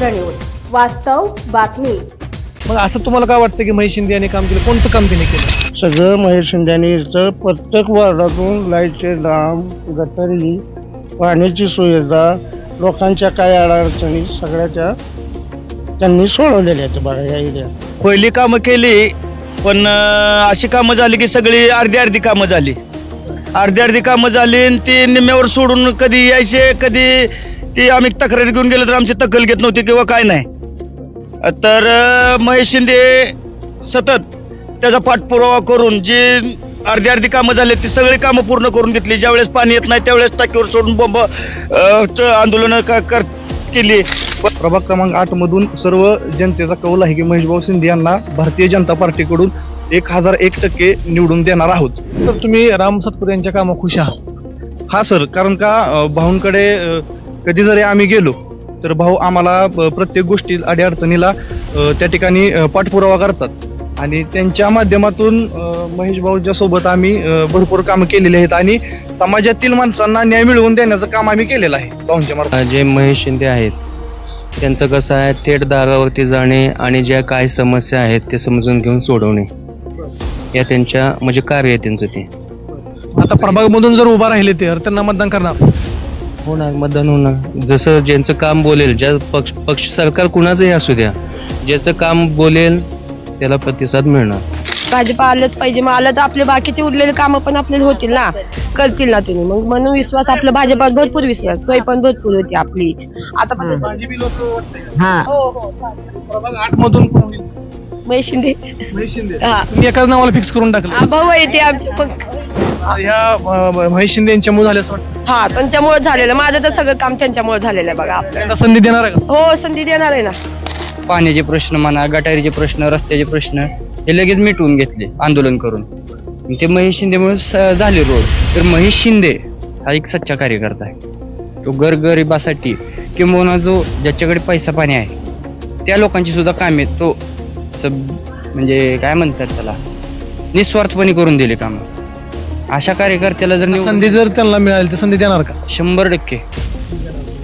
भूमिपुत्र news. वास्तव बातमी. मग असं तुम्हाला काय वाटतं की महेश शिंदे यांनी काम केलं? कोणतं काम त्यांनी केलं? सगळं महेश शिंदेनी इथं प्रत्येक वार्डातून लाईटचे डाम गटारी पाण्याची सुविधा लोकांच्या काय अडचणी सगळ्याच्या त्यांनी सोडवलेल्या आहेत बघा या एरियात पहिली कामं केली पण अशी कामं झाली की सगळी अर्धी अर्धी कामं झाली. अर्धी अर्धी कामं झाली आणि ती निम्म्यावर सोडून कधी यायचे कधी ती आम्ही तक्रारी घेऊन गेलो तर आमची दखल घेत नव्हती किंवा काय नाही. तर महेश शिंदे सतत त्याचा पाठपुरावा करून जी अर्धी अर्धी कामं झाली ती सगळी कामं पूर्ण करून घेतली. ज्यावेळेस पाणी येत नाही त्यावेळेस टाकीवर सोडून बॉम्ब आंदोलन कर केली. प्रभाग क्रमांक आठ मधून सर्व जनतेचा कौल आहे की महेशभाऊ शिंदे यांना भारतीय जनता पार्टीकडून एक हजार एक टक्के निवडून देणार आहोत. तर तुम्ही राम सातपुते यांच्या कामा खुश आहात? हा सर. कारण का भाऊंकडे कधी जरी आम्ही गेलो तर भाऊ आम्हाला प्रत्येक गोष्टी अडीअडचणीला त्या ठिकाणी पाठपुरावा करतात. आणि त्यांच्या माध्यमातून महेश भाऊच्या सोबत आम्ही भरपूर कामं केलेली आहेत आणि समाजातील माणसांना न्याय मिळवून देण्याचं काम आम्ही केलेलं आहे भाऊंच्या जे महेश शिंदे आहेत त्यांचं कसं आहे थेट दारावरती जाणे आणि ज्या काही समस्या आहेत ते समजून घेऊन सोडवणे. या त्यांच्या म्हणजे कार्य आहे त्यांचं ते. आता प्रभागमधून जर उभा राहिले ते तर त्यांना मतदान करणार. होणार मतदान होणार. जसं ज्यांचं काम बोलेल ज्या पक्ष पक्ष सरकार कुणाचंही असू द्या ज्याचं काम बोलेल त्याला प्रतिसाद मिळणार. भाजपा आलंच पाहिजे मग आलं तर आपले बाकीचे उरलेले कामं पण आपल्याला होतील ना? करतील ना तुम्ही. मग म्हणून विश्वास आपला भाजपावर भरपूर विश्वास सोय पण भरपूर होती आपली. आता पण हा. हो हो प्रभाग आठ मधून कोण? महेश शिंदे महेश शिंदे हा. तुम्ही एकाच नावाला फिक्स करून टाकलं. हा, भाऊ आहे ते आमचे पण. ह्या अं, महेश शिंदे यांच्यामुळे झाले असं वाटतं. हा त्यांच्यामुळे झालेलं. माझं तर सगळं काम त्यांच्यामुळे झालेलं आहे बघा आपलं. त्यांना संधी देणार आहे का? हो संधी देणार आहे ना. पाण्याचे प्रश्न म्हणा गटारीचे प्रश्न रस्त्याचे प्रश्न हे लगेच मिटवून घेतले आंदोलन करून. आणि ते महेश शिंदेमुळे स- झाले रोड. तर महेश शिंदे हा एक सच्चा कार्यकर्ता आहे. तो गरगरिबासाठी किंबहुना जो ज्याच्याकडे पैसा पाणी आहे त्या लोकांची सुद्धा कामे तो असं म्हणजे काय म्हणतात त्याला? निस्वार्थपणे करून दिले कामं. अशा कार्यकर्त्याला जर निवडून संधी जर त्यांना मिळाली तर संधी देणार का? शंभर टक्के.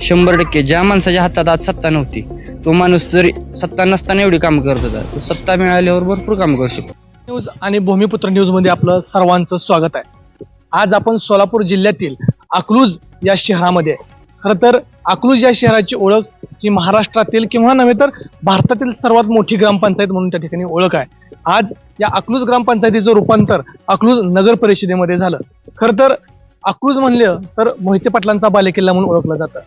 शंभर टक्के. ज्या माणसाच्या हातात आज सत्ता नव्हती तो माणूस जरी सत्ता नसताना एवढी काम करत होता तो सत्ता मिळाल्यावर भरपूर काम करू शकतो. न्यूज आणि भूमिपुत्र न्यूजमध्ये आपलं सर्वांचं स्वागत आहे. आज आपण सोलापूर जिल्ह्यातील अकलूज या शहरामध्ये आहे. खरं तर अकलूज या शहराची ओळख ही महाराष्ट्रातील किंवा नव्हे तर भारतातील सर्वात मोठी ग्रामपंचायत म्हणून त्या ठिकाणी ओळख आहे. आज या अकलूज ग्रामपंचायतीचं रूपांतर अकलूज नगर परिषदेमध्ये झालं. खरं तर अकलूज म्हणलं तर मोहिते पाटलांचा बालेकिल्ला म्हणून ओळखलं जातं.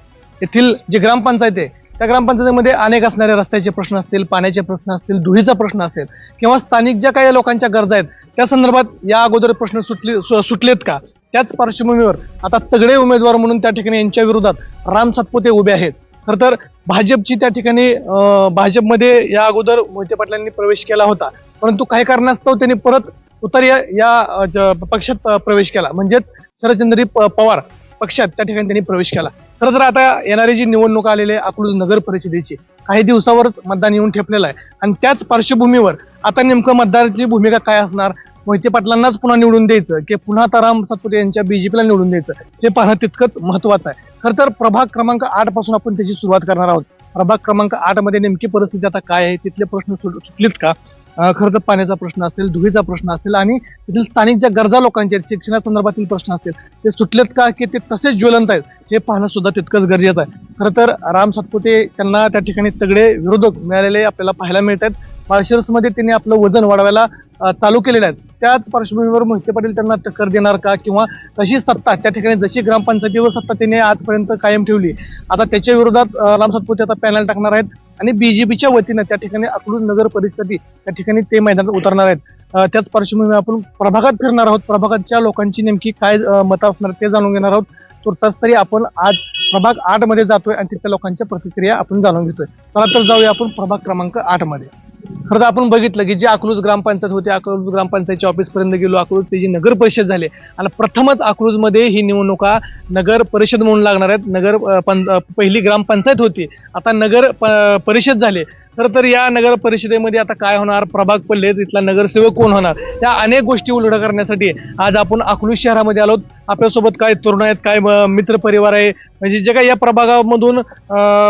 येथील जी ग्रामपंचायत आहे त्या ग्रामपंचायतीमध्ये अनेक असणारे रस्त्याचे प्रश्न असतील पाण्याचे प्रश्न असतील धुळीचा प्रश्न असेल किंवा स्थानिक ज्या काही लोकांच्या गरजा आहेत त्या संदर्भात या अगोदर प्रश्न सुटले सु- सुटलेत का? त्याच पार्श्वभूमीवर आता तगडे उमेदवार म्हणून त्या ठिकाणी यांच्या विरोधात राम सातपुते उभे आहेत. खर तर भाजपची त्या ठिकाणी भाजपमध्ये या अगोदर मोहिते पाटलांनी प्रवेश केला होता. परंतु काही कारणास्तव त्यांनी परत उतर या या ज- पक्षात प्रवेश केला. म्हणजेच शरदचंद्री प- पवार पक्षात त्या ठिकाणी त्यांनी प्रवेश केला. खरं तर आता येणारी जी निवडणूक आलेली आहे अकलूज नगर परिषदेची काही दिवसावरच मतदान येऊन ठेपलेलं आहे. आणि त्याच पार्श्वभूमीवर आता नेमकं मतदाराची भूमिका काय असणार? मोहिते पाटलांनाच पुन्हा निवडून द्यायचं? की पुन्हा ताराम सातपुते यांच्या बीजेपीला निवडून द्यायचं? हे पाहणं तितकंच महत्वाचं आहे. खर तर प्रभाग क्रमांक आठपासून आपण त्याची सुरुवात करणार आहोत. प्रभाग क्रमांक आठमध्ये नेमकी परिस्थिती आता काय आहे तिथले प्रश्न सुट- सुटलेत का? खर्च पाण्याचा प्रश्न असेल धुळीचा प्रश्न असेल आणि तिथील स्थानिक ज्या गरजा लोकांच्या आहेत शिक्षणासंदर्भातील प्रश्न असतील ते सुटलेत का की ते तसेच ज्वलंत आहेत हे पाहणं सुद्धा तितकंच गरजेचं आहे. खरं तर राम सातपुते त्यांना त्या ठिकाणी तगडे विरोधक मिळालेले आपल्याला पाहायला मिळत आहेत माळशिरसमध्ये त्यांनी आपलं वजन वाढवायला चालू केलेल्या आहेत. त्याच पार्श्वभूमीवर मोहिते पाटील त्यांना टक्कर देणार का किंवा तशी सत्ता त्या ठिकाणी जशी ग्रामपंचायतीवर सत्ता त्यांनी आजपर्यंत कायम ठेवली आता त्याच्या विरोधात राम सातपुते आता पॅनल टाकणार आहेत आणि बीजेपीच्या वतीनं त्या ठिकाणी अकलूज नगर परिषदेसाठी त्या ठिकाणी ते मैदानात उतरणार आहेत. त्याच पार्श्वभूमीवर आपण प्रभागात फिरणार आहोत. प्रभागातच्या लोकांची नेमकी काय मतं असणार ते जाणून घेणार आहोत. तुर्तास तरी आपण आज प्रभाग आठमध्ये जातोय आणि तिथल्या लोकांच्या प्रतिक्रिया आपण जाणून घेतोय. चला तर जाऊया आपण प्रभाग क्रमांक आठमध्ये खरं तर आपण बघितलं की जे अकलूज ग्रामपंचायत होते अकलूज ग्रामपंचायतच्या ऑफिसपर्यंत गेलो अकलूज त्याची नगर परिषद झाले आणि प्रथमच अकलूजमध्ये ही निवडणुका नगर परिषद म्हणून लागणार आहेत. नगर पं पहिली ग्रामपंचायत होती. आता नगर प- परिषद झाले. खरं तर या नगर परिषदेमध्ये आता काय होणार? प्रभाग पडले तिथला नगरसेवक कोण होणार? या अनेक गोष्टी उलट करण्यासाठी आज आपण अकलूज शहरामध्ये आलो आपल्यासोबत काय तरुण आहेत काय मित्र परिवार आहे? म्हणजे जे काही या प्रभागामधून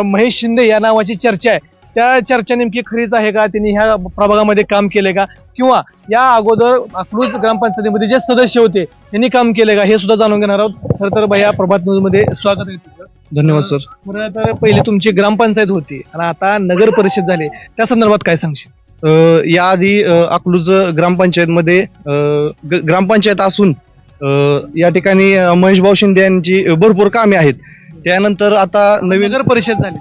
महेश शिंदे या नावाची चर्चा आहे. त्या चर्चा नेमकी खरीच आहे का? त्यांनी ह्या प्रभागामध्ये काम केले का? किंवा या अगोदर अकलूज ग्रामपंचायतीमध्ये जे सदस्य होते त्यांनी काम केले का? हे सुद्धा जाणून घेणार आहोत. खरं तर भैया प्रभात न्यूजमध्ये स्वागत आहे तुझं धन्यवाद सर. तर पहिली तुमची ग्रामपंचायत होती आणि आता नगर परिषद झाली. त्या संदर्भात काय सांगशील? याआधी अकलूज ग्रामपंचायतमध्ये ग्रामपंचायत असून या ठिकाणी महेश भाऊ शिंदे यांची भरपूर कामे आहेत. त्यानंतर आता नवीन नगर परिषद झाली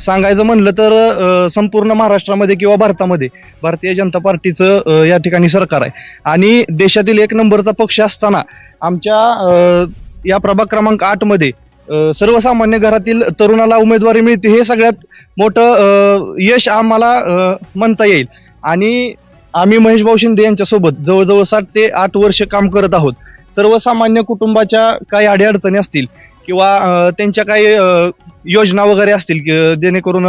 सांगायचं म्हणलं तर संपूर्ण महाराष्ट्रामध्ये किंवा भारतामध्ये भारतीय जनता पार्टीचं या ठिकाणी सरकार आहे. आणि देशातील एक नंबरचा पक्ष असताना आमच्या या प्रभाग क्रमांक आठमध्ये सर्वसामान्य घरातील तरुणाला उमेदवारी मिळते हे सगळ्यात मोठं यश आम्हाला म्हणता येईल. आणि आम्ही महेश भाऊ शिंदे यांच्यासोबत जवळजवळ साठ ते आठ वर्ष काम करत आहोत. सर्वसामान्य कुटुंबाच्या काही अडीअडचणी असतील किंवा त्यांच्या काही योजना वगैरे असतील की जेणेकरून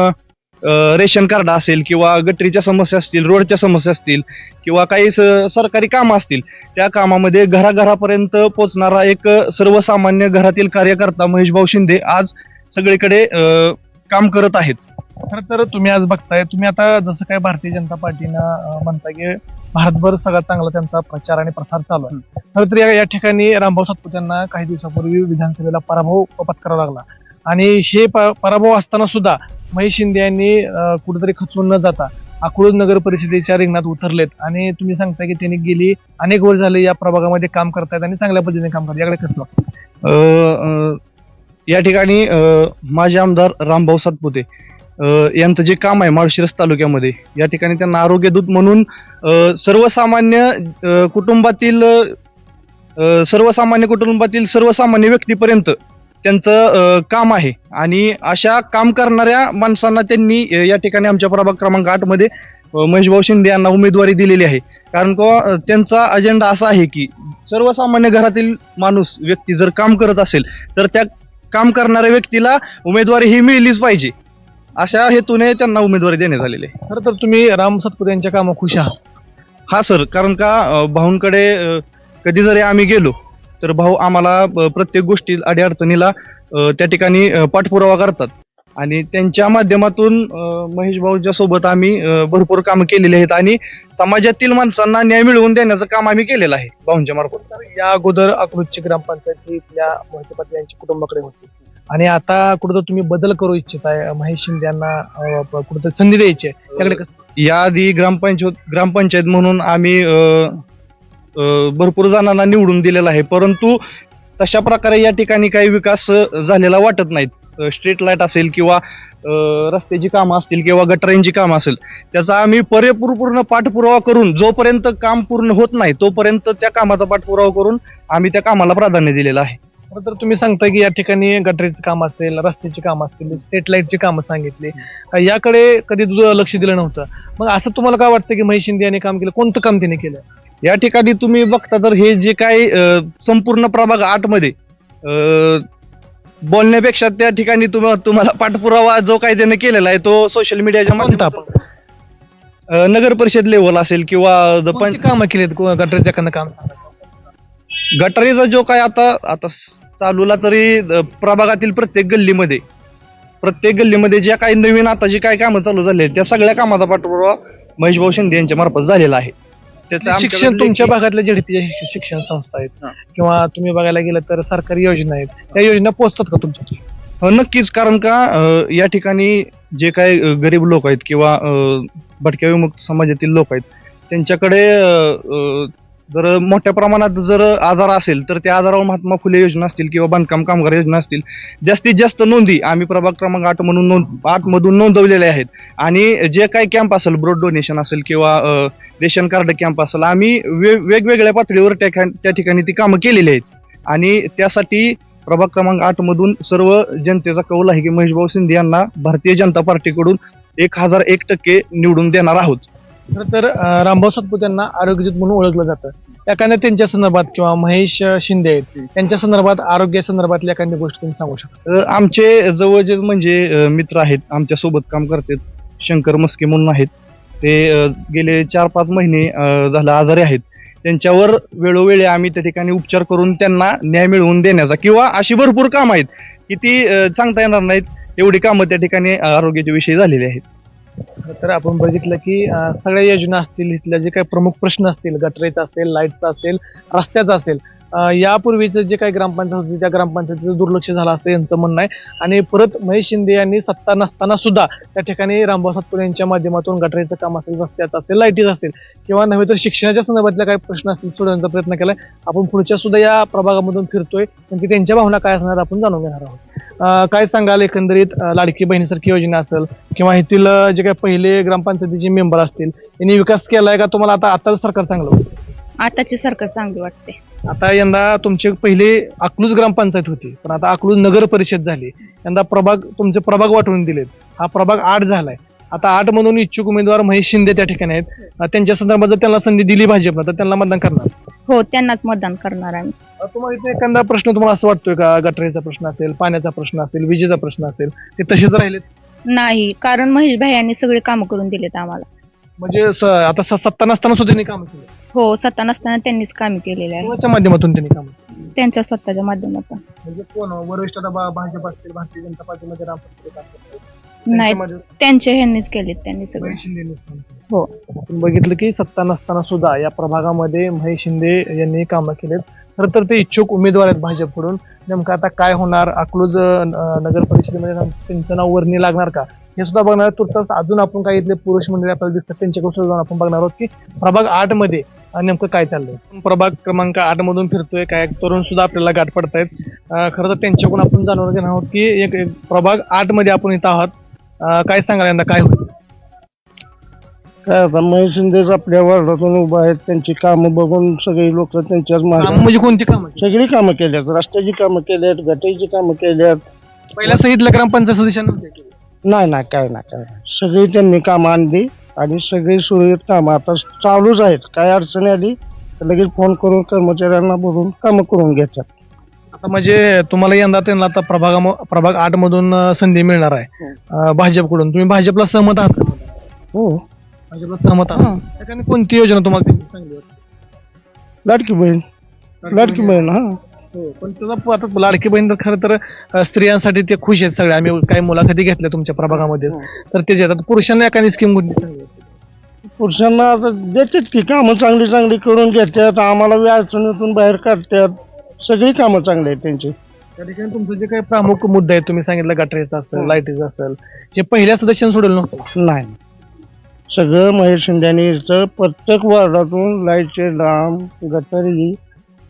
रेशन कार्ड असेल किंवा गटरीच्या समस्या असतील रोडच्या समस्या असतील किंवा काही स- सरकारी कामं असतील त्या कामामध्ये घराघरापर्यंत पोहोचणारा एक सर्वसामान्य घरातील कार्यकर्ता महेश भाऊ शिंदे आज सगळीकडे काम करत आहेत. खरं तर तुम्ही आज बघताय तुम्ही आता जसं काय भारतीय जनता पार्टीनं म्हणता की भारतभर सगळ्यात चांगला त्यांचा प्रचार आणि प्रसार चालू आहे. खरं तर या ठिकाणी रामभाऊ सातपुते यांना काही दिवसापूर्वी विधानसभेला पराभव पत्करावा लागला. आणि हे पराभव असताना सुद्धा महेश शिंदे यांनी कुठेतरी खचून न जाता अकलूज नगर परिषदेच्या रिंगणात उतरलेत. आणि तुम्ही सांगता की त्यांनी गेली अनेक वर्ष झाले या प्रभागामध्ये काम करतायत आणि चांगल्या पद्धतीने काम करतात याकडे कसं या ठिकाणी माजी आमदार रामभाऊ सातपुते यांचं जे काम आहे माळशिरस तालुक्यामध्ये या ठिकाणी त्यांना आरोग्य दूत म्हणून सर्वसामान्य कुटुंबातील सर्वसामान्य कुटुंबातील सर्वसामान्य व्यक्तीपर्यंत त्यांचं काम आहे. आणि अशा काम करणाऱ्या माणसांना त्यांनी या ठिकाणी आमच्या प्रभाग क्रमांक आठमध्ये शिंदे यांना उमेदवारी दिलेली आहे. कारण का त्यांचा अजेंडा असा आहे की सर्वसामान्य घरातील माणूस व्यक्ती जर काम करत असेल तर त्या काम करणाऱ्या व्यक्तीला उमेदवारी ही मिळलीच पाहिजे. अशा हेतूने त्यांना उमेदवारी देण्यात आलेली आहे. खरं तर तुम्ही राम सातपुते यांच्या कामा खुश आहात. हा सर. कारण का अ, भाऊंकडे अ, कधी जरी आम्ही गेलो तर भाऊ आम्हाला अ, प्रत्येक गोष्टी अडीअडचणीला अ, त्या ठिकाणी अ, पाठपुरावा करतात. आणि त्यांच्या माध्यमातून अ, महेश भाऊच्या सोबत आम्ही अ, भरपूर कामं केलेली आहेत आणि समाजातील माणसांना न्याय मिळवून देण्याचं काम आम्ही केलेलं आहे भाऊंच्या मार्फत. तर या अगोदर अकलूजची ग्रामपंचायत ही इथल्या मोहिते पाटील यांच्या कुटुंबाकडे होती. आणि आता कुठं तुम्ही बदल करू इच्छिताय महेश शिंदे यांना कुठं संधी द्यायची आहे. त्याकडे कसं? याआधी ग्रामपंचायत ग्रामपंचायत म्हणून आम्ही भरपूर जणांना निवडून दिलेला आहे. परंतु तशा प्रकारे या ठिकाणी काही विकास झालेला वाटत नाहीत. स्ट्रीट लाइट असेल किंवा रस्त्याची कामं असतील किंवा गटरांची कामं असेल त्याचा आम्ही परिपूर्ण पाठपुरावा करून जोपर्यंत काम पूर्ण होत नाही तोपर्यंत त्या कामाचा पाठपुरावा करून आम्ही त्या कामाला प्राधान्य दिलेलं आहे. खरं तर तुम्ही सांगता की या ठिकाणी गटरीचं काम असेल रस्त्याची काम असतील स्ट्रीट लाईटची कामं सांगितली. याकडे कधी लक्ष दिलं नव्हतं. मग असं तुम्हाला काय वाटतं की महेश शिंदे यांनी काम केलं? कोणतं काम त्यांनी केलं? या ठिकाणी तुम्ही बघता तर हे जे काही अ, संपूर्ण प्रभाग आठमध्ये अ, बोलण्यापेक्षा त्या ठिकाणी तुम्हा तुम्हाला पाठपुरावा जो काही त्याने केलेला आहे तो सोशल मीडियाच्या माध्यमातून नगर परिषद लेवल असेल किंवा कामं केलीत? को- गटरीच्या काम. गटारीचा जो काय आता आता चालूला तरी प्रभागातील प्रत्येक गल्लीमध्ये प्रत्येक गल्लीमध्ये ज्या काही नवीन आता जी काही कामं चालू झाली त्या सगळ्या कामाचा पाठपुरावा महेश भाऊ शिंदे यांच्या मार्फत झालेला आहे. त्याचं शिक्षण आमच्याकडे तुमच्या भागातल्या झेडपीच्या शिक्ष- शिक्षण संस्था आहेत. किंवा तुम्ही बघायला गेलं तर सरकारी योजना आहेत त्या योजना पोहोचतात का तुमच्या? हो, नक्कीच. कारण का या ठिकाणी जे काही गरीब लोक आहेत किंवा भटक्या विमुक्त समाजातील लोक आहेत त्यांच्याकडे जर मोठ्या प्रमाणात जर आजार असेल तर त्या आजारावर महात्मा फुले योजना असतील किंवा बांधकाम कामगार योजना असतील जास्तीत जास्त नोंदी आम्ही प्रभाग क्रमांक आठ म्हणून नोंद आठ मधून नोंदवलेल्या आहेत. आणि जे काही कॅम्प असेल ब्रोड डोनेशन असेल किंवा रेशन कार्ड कॅम्प असेल आम्ही वे- वेगवेगळ्या पातळीवर त्या त्या ठिकाणी ती कामं केलेली आहेत. आणि त्यासाठी प्रभाग क्रमांक आठ मधून सर्व जनतेचा कौल आहे की महेशभाऊ शिंदे यांना भारतीय जनता पार्टीकडून एक हजार एक टक्के निवडून देणार आहोत. खरं तर अं, रामभाऊ सातपुते यांना आरोग्यदूत म्हणून ओळखलं जातं. एखाद्या त्यांच्या संदर्भात किंवा महेश अं, शिंदे आहेत त्यांच्या संदर्भात आरोग्य संदर्भातली एखादी गोष्ट तुम्ही सांगू शकता? अ, आमचे जवळचे म्हणजे अ, मित्र आहेत आमच्यासोबत काम करतात शंकर मस्के म्हणून आहेत. ते अ, गेले चार पाच महिने अ, झालं आजारी आहेत. त्यांच्यावर वेळोवेळी आम्ही त्या ठिकाणी उपचार करून त्यांना न्याय मिळवून देण्याचा किंवा अशी भरपूर कामं आहेत की ती अ, सांगता येणार नाहीत. एवढी कामं त्या ठिकाणी आरोग्याच्या विषयी झालेली आहेत. तर आपण बघितलं की सगळ्या योजना असतील इथल्या जे काही प्रमुख प्रश्न असतील गटरेचा असेल लाईटचा असेल रस्त्याचा असेल यापूर्वीचं जे काही ग्रामपंचायत होती त्या ग्रामपंचायतीचं दुर्लक्ष झालं असं यांचं म्हणणं आहे. आणि परत महेश शिंदे यांनी सत्ता नसताना सुद्धा त्या ठिकाणी रामभाऊ सातपुर यांच्या माध्यमातून गटरेचं काम असेल रस्त्याचं असेल लाईटीचं असेल किंवा नव्हे तर शिक्षणाच्या संदर्भातल्या काही प्रश्न असतील सोडवण्याचा प्रयत्न केलाय. आपण पुढच्या सुद्धा या प्रभागामधून फिरतोय. नेमकी त्यांच्या भावना काय असणार आपण जाणून घेणार आहोत. काय सांगाल एकंदरीत लाडकी बहिणीसारखी योजना असेल किंवा येथील जे काही पहिले ग्रामपंचायतीचे मेंबर असतील यांनी विकास केलाय का? तुम्हाला आता आताच सरकार चांगलं वाटतं? आताची सरकार चांगली वाटते. आता यंदा तुमची पहिले अकलूज ग्रामपंचायत होती पण आता अकलूज नगर परिषद झाली. यंदा प्रभाग तुमचे प्रभाग वाटून दिलेत. हा प्रभाग आठ झालाय. आता आठ मधून इच्छुक उमेदवार महेश शिंदे त्या ठिकाणी आहेत. त्यांच्या संदर्भात जर त्यांना संधी दिली भाजपला तर त्यांना मतदान करणार? हो त्यांनाच मतदान करणार आम्ही. तुम्हाला इथे एखादा प्रश्न तुम्हाला असं वाटतोय का? गटरेचा प्रश्न असेल पाण्याचा प्रश्न असेल विजेचा प्रश्न असेल ते तसेच राहिलेत? नाही कारण महेश भाई सगळे काम करून दिलेत आम्हाला. म्हणजे स- आता स- सत्ता नसताना सुद्धा त्यांनी काम केलं. हो सत्ता नसताना त्यांनीच कामे केलेले आहे कोणाच्या माध्यमातून त्यांनी काम त्यांच्या स्वतःच्या माध्यमातून. म्हणजे कोण? वरिष्ठ आता भा- भाजप असतील भारतीय जनता पार्टीमध्ये राम ठाकरे काम करतात. नाही त्यांच्यामध्ये त्यांच्या ह्यांनीच केलेत त्यांनी सगळे. महेश शिंदेनीच काम केलं. हो. आपण बघितलं की सत्ता नसताना सुद्धा या प्रभागामध्ये महेश शिंदे यांनी कामं केलेत. खरं तर ते इच्छुक उमेदवार आहेत भाजपकडून. नेमकं आता काय होणार? अकलूज नगर परिषदेमध्ये त्यांचं नाव वर्णी लागणार का? हे सुद्धा बघणार तुर्तास अजून आपण काही इथले पुरुष मंडळी आपल्याला दिसतात. त्यांच्याकडे सुद्धा जाऊन आपण बघणार आहोत की प्रभाग आठमध्ये नेमकं काय चाललंय? प्रभाग क्रमांक आठ मधून फिरतोय. काय तरुण सुद्धा आपल्याला गाठ पडतायत. खरं तर त्यांच्याकडून आपण जाणून घेणार आहोत की एक एक प्रभाग आठमध्ये आपण इथं आहोत. काय सांगाल यंदा? काय होईल? काय आता महेश शिंदेच आपल्या वार्डातून उभा आहेत त्यांची कामं बघून सगळी लोक त्यांच्याच कामं मागे म्हणजे कोणती कामं? सगळी कामं केल्यात रस्त्याची कामं केल्यात गटाईची कामं केल्यात. पहिल्या सांगितलं ग्रामपंचायत सदस्यांना केलं. नाही नाही काय नाही काय नाही. सगळी त्यांनी कामं आणली आणि सगळी सुरळीत कामं आता चालूच आहेत. काय अडचणी आली तर लगेच फोन करून कर्मचाऱ्यांना बोलून कामं करून घेतात. आता म्हणजे तुम्हाला यंदा त्यांना आता प्रभागा प्रभाग आठ मधून अं, संधी मिळणार आहे. अं, भाजपकडून. तुम्ही भाजपला सहमत आहात का? हो. भाजपला सहमत आहात. त्या ठिकाणी कोणती योजना तुम्हाला चांगली वाटते? लाडकी बहीण. लाडकी बहीण. हा. हो, पण त्याचा प- आता लाडकी बहीण तर खरं तर अं, स्त्रियांसाठी ते खुश आहेत सगळे. आम्ही काही मुलाखती घेतल्या तुमच्या प्रभागामध्ये. तर ते जे आता पुरुषांना एखादी स्कीम वाटते? पुरुषांना आता देतात की कामं चांगली चांगली करून घेतात. आम्हाला बी अडचणीतून बाहेर काढतात. सगळी कामं चांगली आहेत त्यांची. त्या ठिकाणी तुमचं जे काही प्रमुख मुद्दे आहेत तुम्ही सांगितलं गटरेचा असेल लाईटीचा असेल हे पहिल्या सदस्यांनी सोडलं नव्हतं नाही. सगळं महेश शिंद्याने इथं प्रत्येक वार्डातून लाईटचे डाम गटरी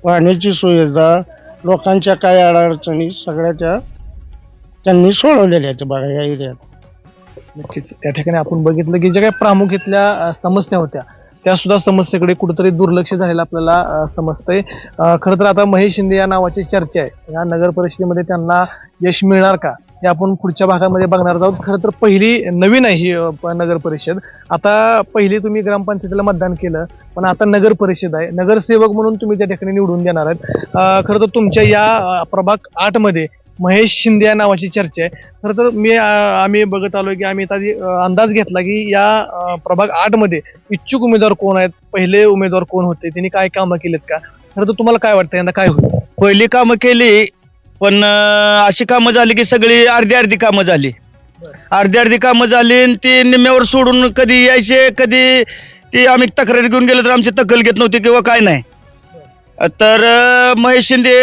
पाण्याची सुविधा लोकांच्या काय अडचणी सगळ्या त्या त्यांनी सोडवलेल्या आहेत बघा या एरियात. नक्कीच. त्या ठिकाणी आपण बघितलं की ज्या काही प्रामुख्यातल्या समस्या होत्या त्या सुद्धा समस्येकडे कुठेतरी दुर्लक्ष झालेलं आपल्याला अं, समजतंय. खरं तर आता महेश शिंदे या नावाची चर्चा आहे. या नगर परिषदेमध्ये त्यांना यश मिळणार का? हे आपण पुढच्या भागामध्ये बघणार आहोत. खरं तर पहिली नवीन आहे ही नगर परिषद. आता पहिली तुम्ही ग्रामपंचायतीला मतदान केलं पण आता नगर परिषद आहे. नगरसेवक म्हणून तुम्ही त्या ठिकाणी निवडून देणार आहेत. खरं तर तुमच्या या प्रभाग आठमध्ये महेश शिंदे या नावाची चर्चा आहे. खरं तर मी आम्ही बघत आलो की आम्ही आता आधी, अंदाज घेतला की या प्रभाग आठमध्ये इच्छुक उमेदवार कोण आहेत? पहिले उमेदवार कोण होते? त्यांनी काय कामं केलेत का? खरं तर तुम्हाला काय वाटतं? यंदा काय होईल? पहिली कामं केली पण अं, अशी कामं झाली की सगळी अर्धी अर्धी कामं झाली. अर्धी अर्धी कामं झाली आणि ती निम्म्यावर सोडून कधी यायचे कधी ती आम्ही तक्रार घेऊन गेलो तर आमची दखल घेत नव्हती किंवा काय नाही. तर अं, महेश शिंदे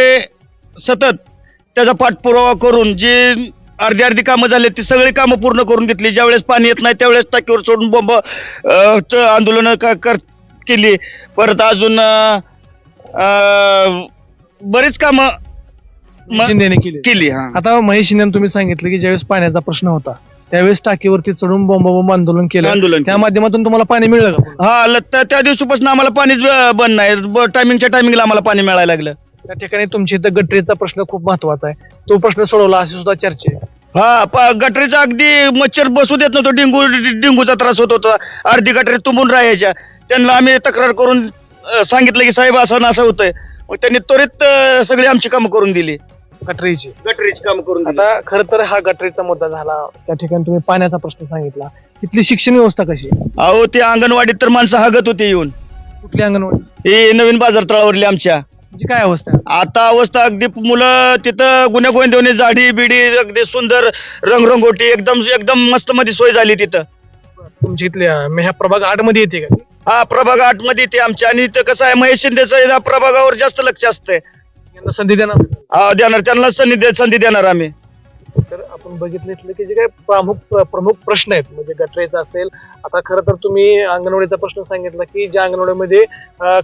सतत त्याचा पाठपुरावा करून जी अर्धी अर्धी कामं झाली ती सगळी कामं पूर्ण करून घेतली. ज्यावेळेस पाणी येत नाही त्यावेळेस टाकीवर सोडून बॉम्ब आंदोलन कर केली. परत अजून अं, अं, बरीच कामं शिंदेने केली. केली हा. आता महेश शिंदे तुम्ही सांगितलं की ज्यावेळेस पाण्याचा प्रश्न होता त्यावेळेस टाकीवरती चढून बॉम्ब बॉम्ब आंदोलन केलं. आंदोलन त्या केलं. माध्यमातून तुम्हाला पाणी मिळलं का हा ल- त्या त्या दिवशीपासून आम्हाला पाणीच बंद नाही. टायमिंगच्या टायमिंगला आम्हाला पाणी मिळायला लागलं. त्या ठिकाणी तुमच्या इथं गटरीचा प्रश्न खूप महत्त्वाचा आहे. तो प्रश्न सोडवला अशी सुद्धा चर्चा आहे. हा पा गटरीचा अगदी मच्छर बसू देत नव्हतो डेंगू डेंगूचा त्रास होत होता. अर्धी गटरी तुंबून राहायच्या. त्यांना आम्ही तक्रार करून अं, सांगितलं की साहेब असं ना असं होतंय. मग त्यांनी त्वरित अं, सगळी आमची कामं करून दिली. गटरीची. गटरीची कामं करून दिली. आता खर तर हा गटरीचा मुद्दा झाला. त्या ठिकाणी तुम्ही पाण्याचा प्रश्न सांगितला. इथली शिक्षण व्यवस्था कशी आहे? अहो ते अंगणवाडीत तर माणसं हागत होते येऊन. कुठली अंगणवाडी? हे नवीन बाजार तळावरली आमच्या. म्हणजे काय अवस्था? आहे? आता अवस्था अगदी मुलं तिथं गुन्ह्या गोविंदवणी झाडी बिडी अगदी सुंदर रंगरंगोटी एकदम एकदम मस्त मध्ये सोय झाली तिथं. तुमच्या इथल्या म्हणजे ह्या प्रभाग आठमध्ये येते का? हा प्रभाग आठमध्ये ते आमच्या आणि इथं कसं आहे महेश शिंदेचं प्रभागावर जास्त लक्ष असतंय. यांना संधी देणार हा, देणार. त्यांना संधी दे- संधी देणार आम्ही. तर आपण बघितलं इथले की जे काही प्रमुख प्रमुख प्रश्न आहेत म्हणजे गटरेचा असेल. आता खरं तर तुम्ही अंगणवाडीचा प्रश्न सांगितला की ज्या अंगणवाडीमध्ये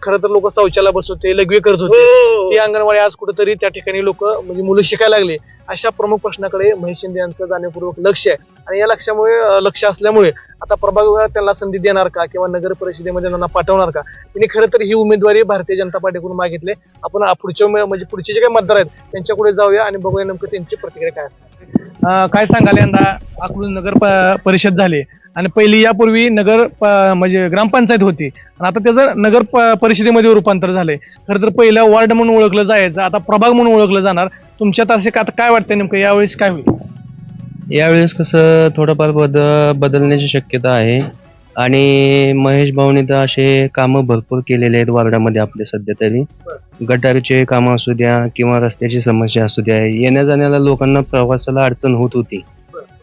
खरं तर लोक शौचालय बसत होते लघवी करत होते. ती अंगणवाडी आज कुठेतरी त्या ठिकाणी लोक म्हणजे मुलं शिकायला लागले. अशा प्रमुख प्रश्नाकडे महेश शिंदे यांचं जाणीवपूर्वक लक्ष आहे. आणि या लक्षामुळे लक्ष असल्यामुळे आता प्रभाग त्यांना संधी देणार का? किंवा नगर परिषदेमध्ये त्यांना पाठवणार का? त्यांनी खरं तर ही उमेदवारी भारतीय जनता पार्टीकडून मागितले. आपण पुढच्या म्हणजे पुढचे जे काही मतदार आहेत त्यांच्याकडे जाऊया आणि बघूया नेमकं त्यांची प्रतिक्रिया काय असते. अं, काय सांगाल यंदा? अकलूज नगर प- परिषद झाली. आणि पहिली यापूर्वी नगर प- म्हणजे ग्रामपंचायत होती. आणि आता त्याचं नगर प- परिषदेमध्ये रूपांतर झालंय. खरं तर पहिलं वॉर्ड म्हणून ओळखलं जायचं आता प्रभाग म्हणून ओळखलं जाणार. तुमच्यात असे का- आता काय वाटतं नेमकं? यावेळेस काय होईल? यावेळेस कसं थोडंफार बद बदलण्याची शक्यता आहे. आणि महेश भाऊने तर असे कामं भरपूर केलेले आहेत वार्डामध्ये आपले सध्या तरी. गटारचे कामं असू द्या किंवा रस्त्याची समस्या असू द्या येण्या जाण्याला लोकांना प्रवासाला अडचण होत होती.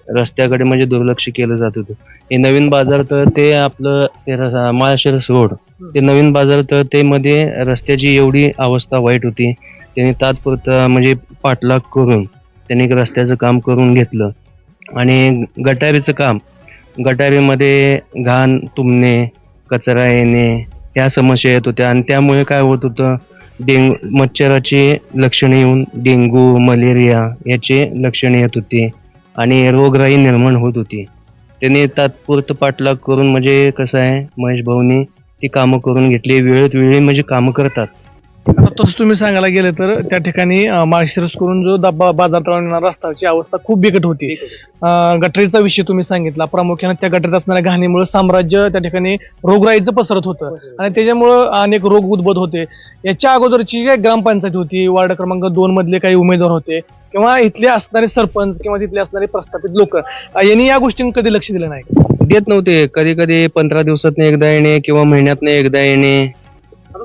रस्त्याकडे म्हणजे दुर्लक्ष केलं जात होतं. हे नवीन बाजार तर ते आपलं ते रस- माळशिरस रोड ते नवीन बाजार तर ते मध्ये रस्त्याची एवढी अवस्था वाईट होती. त्यांनी तात्पुरतं म्हणजे पाठलाग करून त्यांनी रस्त्याचं काम करून घेतलं. आणि गटारीचं काम गटारीमध्ये घाण तुंबणे कचरा येणे ह्या समस्या येत होत्या. आणि त्यामुळे काय होत होतं डेंगू मच्छराची लक्षणे येऊन डेंगू मलेरिया याचे लक्षणे येत होती. आणि रोगराई निर्माण होत होती. त्याने तात्पुरतं पाठलाग करून म्हणजे कसं आहे महेश भाऊनी ती कामं करून घेतली. वेळेत वेळी म्हणजे कामं करतात. आता तसं तुम्ही सांगायला गेलं तर त्या ठिकाणी माळशिरस करून जो डब्बा बाजार तळवणारा रस्ताची अवस्था खूप बिकट होती. गटरीचा विषय तुम्ही सांगितला. प्रामुख्याने त्या गटरीत असणाऱ्या घाणीमुळे साम्राज्य त्या ठिकाणी रोगराईचं पसरत होतं. आणि त्याच्यामुळं अनेक रोग उद्भवत होते. याच्या अगोदरची जी काही ग्रामपंचायत होती वार्ड क्रमांक दोन मधले काही उमेदवार होते किंवा इथले असणारे सरपंच किंवा तिथले असणारे प्रस्थापित लोक यांनी या गोष्टींकडे कधी लक्ष दिलं नाही? देत नव्हते. कधी कधी पंधरा दिवसात एकदा येणे किंवा महिन्यातनं एकदा येणे.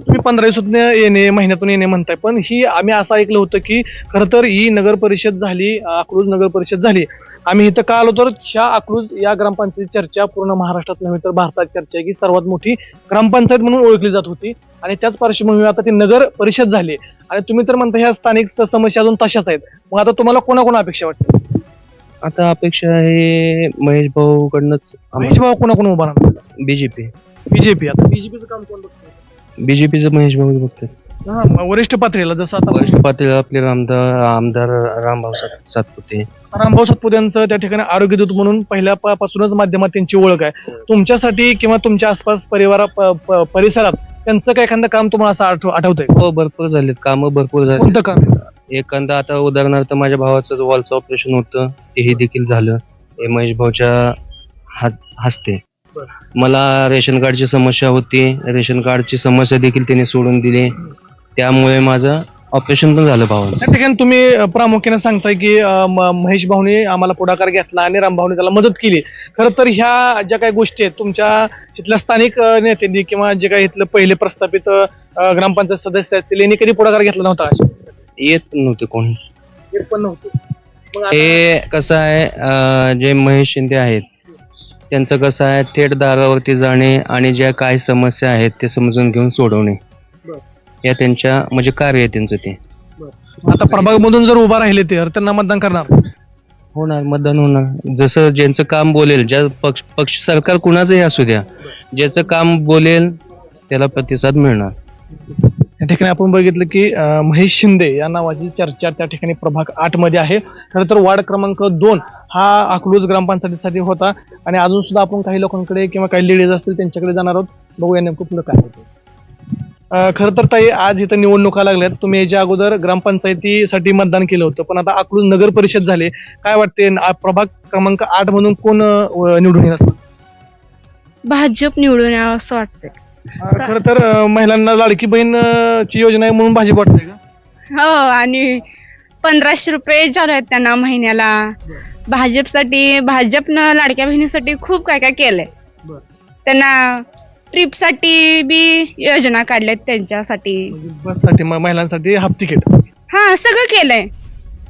तुम्ही पंधरा दिवसातून येणे महिन्यातून येणे म्हणताय पण ही आम्ही असं ऐकलं होतं की खरं तर ही नगर परिषद झाली अकलूज नगर परिषद झाली. आम्ही इथं का आलो तर ह्या अकलूज या ग्रामपंचायत चर्चा पूर्ण महाराष्ट्रात नव्हे तर भारतात चर्चा आहे की सर्वात मोठी ग्रामपंचायत म्हणून ओळखली जात होती. आणि त्याच पार्श्वभूमीवर आता ती नगर परिषद झाली. आणि तुम्ही तर म्हणता ह्या स्थानिक समस्या अजून तशाच आहेत. मग आता तुम्हाला कोणाकोणा अपेक्षा वाटते आता अपेक्षा आहे महेश भाऊ कडनंच महेश भाऊ कोणाकोण उभा राहणार? बीजेपी बीजेपी आता बीजेपीचं काम कोण बघतंय? बीजेपीचं महेश भाऊ बघतात हा, वरिष्ठ पातळीला जसं आता वरिष्ठ पातळीवर आपले आमदार आमदार रामभाऊ सात- सातपुते. रामभाऊ सातपुते यांचं त्या ठिकाणी आरोग्य दूत म्हणून पहिल्या प- पासूनच माध्यमात त्यांची ओळख आहे. तुमच्यासाठी किंवा तुमच्या आसपास परिवारा प- प- परिसरात त्यांचं काय एखादं काम तुम्हाला असं आठव आठवतंय? हो भरपूर झालेत. कामं भरपूर झाले कोणतं काम? एखादा आता उदाहरणार्थ माझ्या भावाचं जो वॉलचं ऑपरेशन होतं. तेही देखील झालं. हे महेश भाऊच्या हात हस्ते. मला रेशन कार्डची समस्या होती. रेशन कार्डची समस्या देखील त्याने सोडून दिली. त्यामुळे माझं ऑपरेशन पण झालं भावाचं त्या ठिकाणी तुम्ही अं, प्रामुख्याने सांगताय की अं, म- महेश भाऊने आम्हाला पुढाकार घेतला आणि रामभाऊने त्याला मदत केली. खरं तर ह्या ज्या काही गोष्टी आहेत तुमच्या इथल्या स्थानिक अं, नेत्यांनी किंवा जे काही इथलं पहिले प्रस्थापित अं, ग्रामपंचायत सदस्य असतील यांनी कधी पुढाकार घेतला नव्हता? येत नव्हते कोणी. येत पण नव्हते. मग आता- हे कसं आहे अं, जे महेश शिंदे आहेत त्यांचं कसं आहे थेट दारावरती जाणे आणि ज्या काही समस्या आहेत ते समजून घेऊन सोडवणे. बरं. या त्यांच्या म्हणजे कार्य आहे त्यांचं ते. आता प्रभाग मधून जर उभा राहिले ते तर त्यांना मतदान करणार? होणार मतदान होणार. जसं ज्यांचं काम बोलेल ज्या पक्ष पक्ष सरकार कुणाचंही असू द्या ज्याचं काम बोलेल त्याला प्रतिसाद मिळणार. या ठिकाणी आपण बघितलं की अं, महेश शिंदे या नावाची चर्चा त्या ठिकाणी प्रभाग आठमध्ये आहे. खरं तर वार्ड क्रमांक दोन हा अकलूज ग्रामपंचायतीसाठी होता. आणि अजून सुद्धा आपण काही लोकांकडे किंवा काही लेडीज असतील त्यांच्याकडे जाणार आहोत. बघूया नेमकं पुढं काय होतं खरं तर ताई आज इथं निवडणुका लागल्यात. तुम्ही याच्या अगोदर ग्रामपंचायतीसाठी मतदान केलं होतं. पण आता अकलूज नगर परिषद झाले. काय वाटते प्रभाग क्रमांक आठ म्हणून कोण निवडून असं? भाजप निवडून यावं असं वाटतंय. खरं तर महिलांना लाडकी बहीण ची योजना आहे म्हणून भाजप वाटते का? हो आणि पंधराशे रुपये चालू आहेत त्यांना महिन्याला. भाजपसाठी भाजपनं लाडक्या बहिणीसाठी खूप काय काय केलंय. बरं. त्यांना ट्रिपसाठी बी योजना काढल्यात त्यांच्यासाठी. म्हणजे बससाठी म- महिलांसाठी हाफ तिकीट हा सगळं केलंय.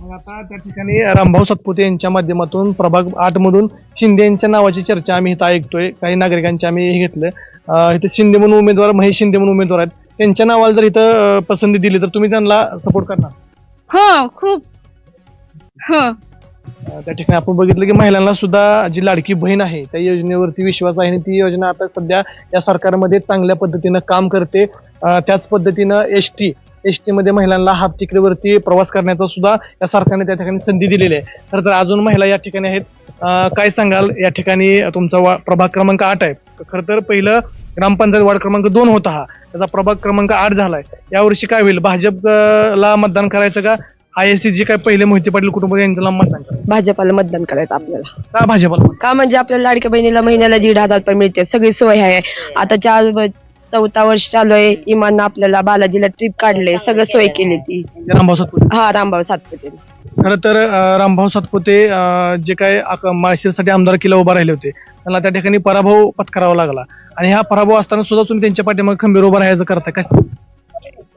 मग आता त्या ठिकाणी रामभाऊ सातपुते यांच्या माध्यमातून प्रभाग आठ मधून शिंदे यांच्या नावाची चर्चा आम्ही इथं ऐकतोय. काही नागरिकांचे आम्ही हे घेतलं. अं, इथे शिंदे म्हणून उमेदवार महेश शिंदे म्हणून उमेदवार आहेत. त्यांच्या नावाला जर इथं अं, पसंती दिली तर तुम्ही त्यांना सपोर्ट करणार? हो खूप. हो. त्या ठिकाणी आपण बघितलं की महिलांना सुद्धा जी लाडकी बहीण आहे त्या योजनेवरती विश्वास आहे आणि ती योजना आता सध्या या सरकारमध्ये चांगल्या पद्धतीनं काम करते. त्याच पद्धतीनं एस टी एस टीमध्ये महिलांना हाफ तिकीटवरती प्रवास करण्याचा सुद्धा या सरकारने त्या ठिकाणी संधी दिलेली आहे. खरं तर अजून महिला या ठिकाणी आहेत. काय सांगाल? या ठिकाणी तुमचा वा- प्रभाग क्रमांक आठ आहे. खरं तर पहिलं ग्रामपंचायत वार्ड क्रमांक दोन होता हा. त्याचा प्रभाग क्रमांक आठ झालाय. यावर्षी काय होईल? भाजपला मतदान करायचं का? आय एस सी जे काय पहिले मोहिते पाटील कुटुंब यांच्याला मतदान करायचं भाजपाला मतदान करायचं आपल्याला. का भाजपला का म्हणजे आपल्या लाडक्या बहिणीला महिन्याला दीड हजार रुपये मिळते सगळी सोय आहे. आता चार व- चौथा वर्ष चालू आहे इमाननं आपल्याला बालाजीला ट्रिप काढले सगळं सोय केली ती. रामभाऊ सातपुते. हा रामभाऊ सातपुते. खरं तर अं, रामभाऊ सातपुते अं, जे काय आक- माळशिरसाठी आमदार किल्ला उभा राहिले होते त्यांना त्या ठिकाणी पराभव पत्करावा लागला. आणि हा पराभव असताना सुद्धा तुम्ही त्यांच्या पाठीमागे खंबीर उभा राहायचं करता काय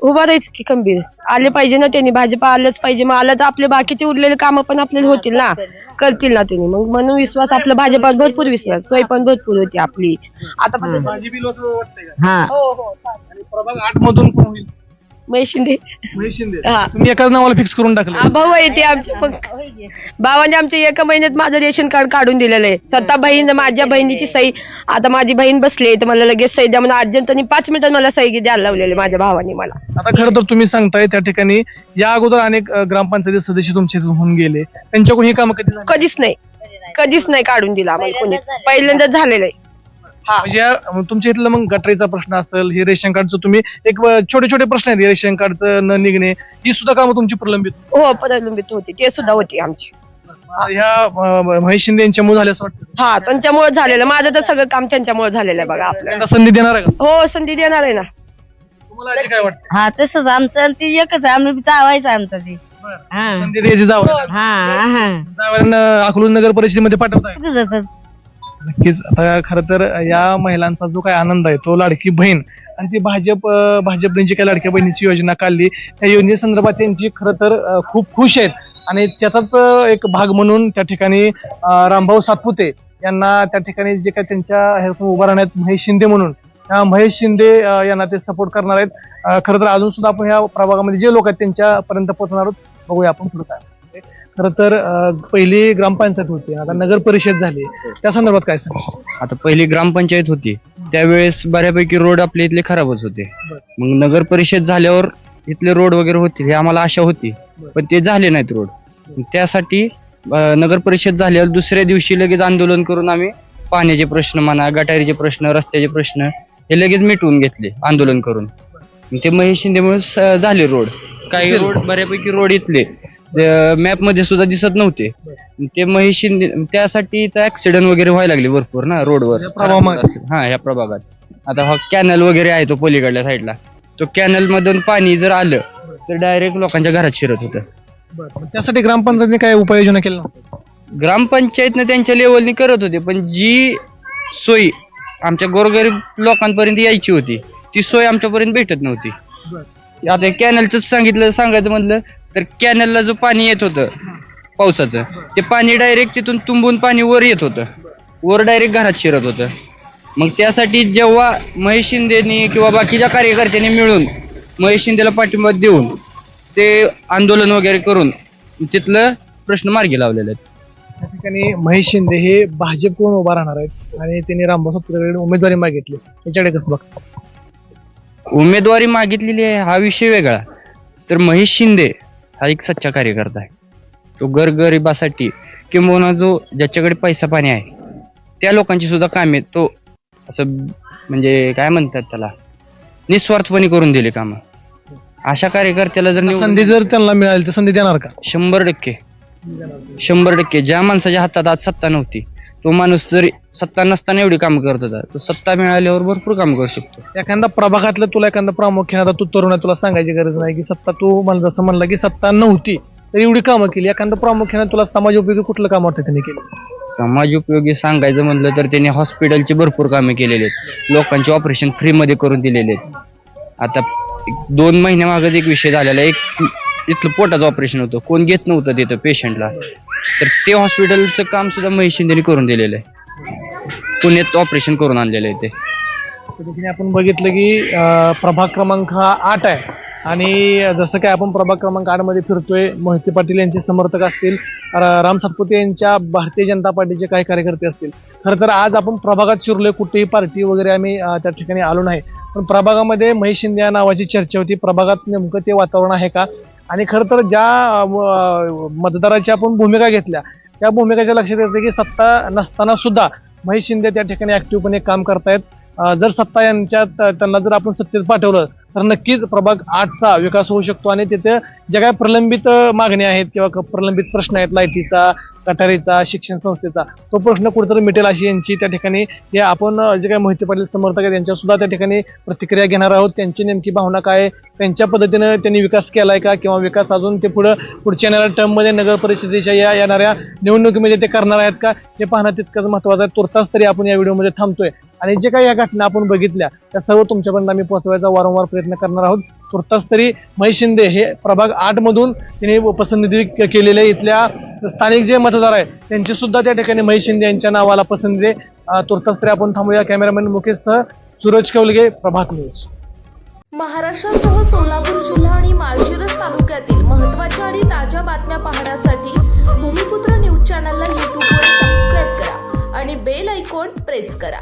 उभा राहायचं की खंबीर. आले पाहिजे ना त्यांनी. भाजपा आलंच पाहिजे. मग आलं तर आपले बाकीचे उरलेले कामं पण आपल्याला होतील ना. करतील ना त्यांनी. मग म्हणून विश्वास आपला भाजपावर भरपूर विश्वास. सोय पण भरपूर होती आपली. आता पण माझी बिल असं वाटतंय का? हा. हो हो. आणि प्रभाग आठ मधून कोण होईल? महेश शिंदे. महेश शिंदे. हा. तुम्ही एकाच नावाला फिक्स करून टाकलं. भाऊ आहे ते आमचे. भावाने आमच्या एका महिन्यात माझं रेशन कार्ड काढून दिलेलं आहे. स्वतः बहीण माझ्या बहिणीची सही आता माझी बहीण बसली तर मला लगेच सही द्या म्हणून अर्जंतनी पाच मिनिटात मला सही द्यायला लावलेली माझ्या भावाने मला. आता खरं तर तुम्ही सांगताय त्या ठिकाणी या अगोदर अनेक अं, ग्रामपंचायती सदस्य तुमच्या इथून होऊन गेले. त्यांच्याकडून ही कामं कधी झाली? कधीच नाही. कधीच नाही काढून दिला आम्हाला कोणीच. पहिल्यांदाच झालेलं आहे. म्हणजे या- तुमच्या इथलं मग गटरीचा प्रश्न असेल हे रेशन कार्डचं तुम्ही एक छोटे छोटे प्रश्न आहेत हे रेशन कार्डचं न निघणे ही सुद्धा कामं तुमची प्रलंबित हो प्रलंबित होती ते सुद्धा होती आमची. ह्या अं, महेश शिंदे यांच्यामुळे झाले असं वाटतं. हा त्यांच्यामुळे झालेलं. माझं तर सगळं काम त्यांच्यामुळे झालेलं आहे बघा आपल्याला त्यांना संधी देणार आहे का? हो संधी देणार आहे ना. तुम्हाला याची काय वाटतं? हा तसंच आमचं ती एकच आहे. आम्ही चावायचं आमचं ते. हा. संधी द्यायची जावं. हा. हा जावयाला अकलूज नगर परिषदेमध्ये पाठवताय. तसंच. नक्कीच. आता खरं तर या महिलांचा जो काय आनंद आहे तो लाडकी बहीण आणि ती भाजप भाजपने जी काही लाडक्या बहिणीची योजना काढली त्या योजनेसंदर्भात त्यांची खरं तर खूप खुश आहेत. आणि त्याचाच एक भाग म्हणून त्या ठिकाणी रामभाऊ सातपुते यांना त्या ठिकाणी जे काय त्यांच्या उभारण्यात उभा राहण्यात महेश शिंदे म्हणून त्या महेश शिंदे यांना ते सपोर्ट करणार आहेत. खरं तर अजून सुद्धा आपण ह्या प्रभागामध्ये जे लोक आहेत त्यांच्यापर्यंत पोहोचणार आहोत बघूया आपण पुढे काय खरं तर अं, पहिली ग्रामपंचायत होती. आता नगर परिषद झाली. त्या संदर्भात काय सांग आता पहिली ग्रामपंचायत होती. त्यावेळेस बऱ्यापैकी रोड आपल्या इथले खराबच होते. बर. मग नगर परिषद झाल्यावर इथले रोड वगैरे होतील हे आम्हाला आशा होती. बर. पण ते झाले नाहीत रोड. त्यासाठी अं, नगर परिषद झाल्यावर दुसऱ्या दिवशी लगेच आंदोलन करून आम्ही पाण्याचे प्रश्न म्हणा गटारीचे प्रश्न रस्त्याचे प्रश्न हे लगेच मिटवून घेतले आंदोलन करून. मग ते महेश शिंदेमुळे स- झाले रोड. काही रोड बऱ्यापैकी रोड इथले. मॅपमध्ये सुद्धा दिसत नव्हते. ते महेश शिंदे त्यासाठी ऍक्सिडेंट वगैरे व्हायला लागले भरपूर ना रोडवर? हा या प्रभागात. आता हा कॅनल वगैरे आहे तो पलीकडल्या साईडला तो कॅनल मधून पाणी जर आलं तर डायरेक्ट लोकांच्या घरात शिरत होतं. त्यासाठी ग्रामपंचायतीने काय उपाययोजना केल्या? ग्रामपंचायतनं त्यांच्या लेवलनी करत होते पण जी सोय आमच्या गोरगरीब लोकांपर्यंत यायची होती ती सोय आमच्यापर्यंत भेटत नव्हती. आता कॅनलच सांगितलं सांगायचं म्हटलं तर कॅनलला जो पाणी येत होतं पावसाचं ते पाणी डायरेक्ट तिथून तुंबून पाणी वर येत होतं. वर डायरेक्ट घरात शिरत होतं. मग त्यासाठी जेव्हा महेश शिंदेनी किंवा बाकीच्या कार्यकर्त्यांनी मिळून महेश शिंदेला पाठिंबा देऊन ते आंदोलन वगैरे करून तिथलं प्रश्न मार्गी लावलेले आहेत. त्या ठिकाणी महेश शिंदे हे भाजपकडून उभा राहणार आहेत आणि त्यांनी रामभाऊ सातपुतेकडे उमेदवारी मागितली. त्याच्याकडे कसं बघता? उमेदवारी मागितलेली आहे हा विषय वेगळा. तर महेश शिंदे हा एक सच्चा कार्यकर्ता आहे. तो गरगरिबासाठी किंबहुना जो ज्याच्याकडे पैसा पाणी आहे त्या लोकांची सुद्धा कामे तो असं म्हणजे काय म्हणतात त्याला निस्वार्थपणे करून दिले कामं. अशा कार्यकर्त्याला जर निवडून- संधी जर त्यांना मिळाली तर संधी देणार का? शंभर टक्के. शंभर टक्के. ज्या माणसाच्या हातात आज सत्ता नव्हती तो माणूस जर सत्ता नसताना एवढी काम करत होता तो सत्ता मिळाल्यावर भरपूर काम करू शकतो. एखादा प्रभागातलं तुला एखादा प्रामुख्याने आता तू तरुण आहे तुला सांगायची गरज नाही की सत्ता तू मला जसं म्हणलं की सत्ता नव्हती तर एवढी कामं केली. एखादं प्रामुख्याने तुला समाज उपयोगी कुठलं काम वाटतं त्यांनी केलं? समाज उपयोगी सांगायचं म्हटलं तर त्यांनी हॉस्पिटलची भरपूर कामे केलेली आहेत. लोकांचे ऑपरेशन फ्रीमध्ये करून दिलेले आहेत. आता एक दोन महिन्यामागच एक विषय झालेला एक इथलं पोटाचं ऑपरेशन होतं. कोण घेत नव्हतं तिथं पेशंटला. तर ते हॉस्पिटलचं काम सुद्धा महेश शिंदेने करून दिलेलं आहे. पुण्यात ऑपरेशन करून आणलेलं आहे ते. ठिकाणी आपण बघितलं की अं, प्रभाग क्रमांक हा आठ आहे. आणि जसं काय आपण प्रभाग क्रमांक आठमध्ये फिरतोय मोहिते पाटील यांचे समर्थक असतील राम सातपुते यांच्या भारतीय जनता पार्टीचे काही कार्यकर्ते असतील. खरं तर आज आपण प्रभागात शिरलोय कुठेही पार्टी वगैरे आम्ही अं, त्या ठिकाणी आलो नाही. पण प्रभागामध्ये महेश शिंदे या नावाची चर्चा होती. प्रभागात नेमकं ते वातावरण आहे का? आणि खरं तर ज्या अं, मतदाराची आपण भूमिका घेतल्या त्या भूमिकेच्या लक्षात येते की सत्ता नसताना सुद्धा महेश शिंदे त्या ठिकाणी ऍक्टिव्हपणे काम करतायत. जर सत्ता यांच्यात त्यांना जर आपण सत्तेत पाठवलं तर नक्कीच प्रभाग आठचा विकास होऊ शकतो. आणि तिथे ज्या काय प्रलंबित मागण्या आहेत किंवा क- प्रलंबित प्रश्न आहेत लाईटीचा कठारीचा शिक्षण संस्थेचा तो प्रश्न कुठेतरी मिटेल अशी यांची त्या ठिकाणी हे आपण जे काही मोहिते पाटील समर्थक आहेत त्यांच्या सुद्धा त्या ठिकाणी प्रतिक्रिया घेणार आहोत. त्यांची नेमकी भावना काय त्यांच्या पद्धतीनं त्यांनी विकास केलाय का? किंवा विकास अजून ते पुढं पुढच्या येणाऱ्या टर्ममध्ये नगर परिषदेच्या या येणाऱ्या निवडणुकीमध्ये ते करणार आहेत का? हे पाहणं तितकंच महत्त्वाचं आहे. तुर्तास तरी आपण या व्हिडिओमध्ये थांबतोय. आणि जे काही या घटना आपण बघितल्या त्या सर्व तुमच्यापर्यंत आम्ही पोहोचवायचा वारंवार प्रयत्न करणार आहोत. तुर्तास तरी महेश शिंदे हे प्रभाग आठ मधून त्यांनी पसंती केलेले इथल्या स्थानिक जे मतदार आहेत त्यांची सुद्धा त्या ठिकाणी महेश शिंदे यांच्या नावाला पसंती आहे. तुर्तास तरी आपण थांबूया. कॅमेरामॅन मुकेश सह सूरज कवलगे प्रभात न्यूज. महाराष्ट्रासह सोलापूर जिल्हा आणि माळशिरस तालुक्यातील महत्त्वाच्या आणि ताज्या बातम्या पाहण्यासाठी भूमिपुत्र न्यूज चॅनलला यूट्यूबवर सबस्क्राईब करा आणि बेल ऐकॉन प्रेस करा.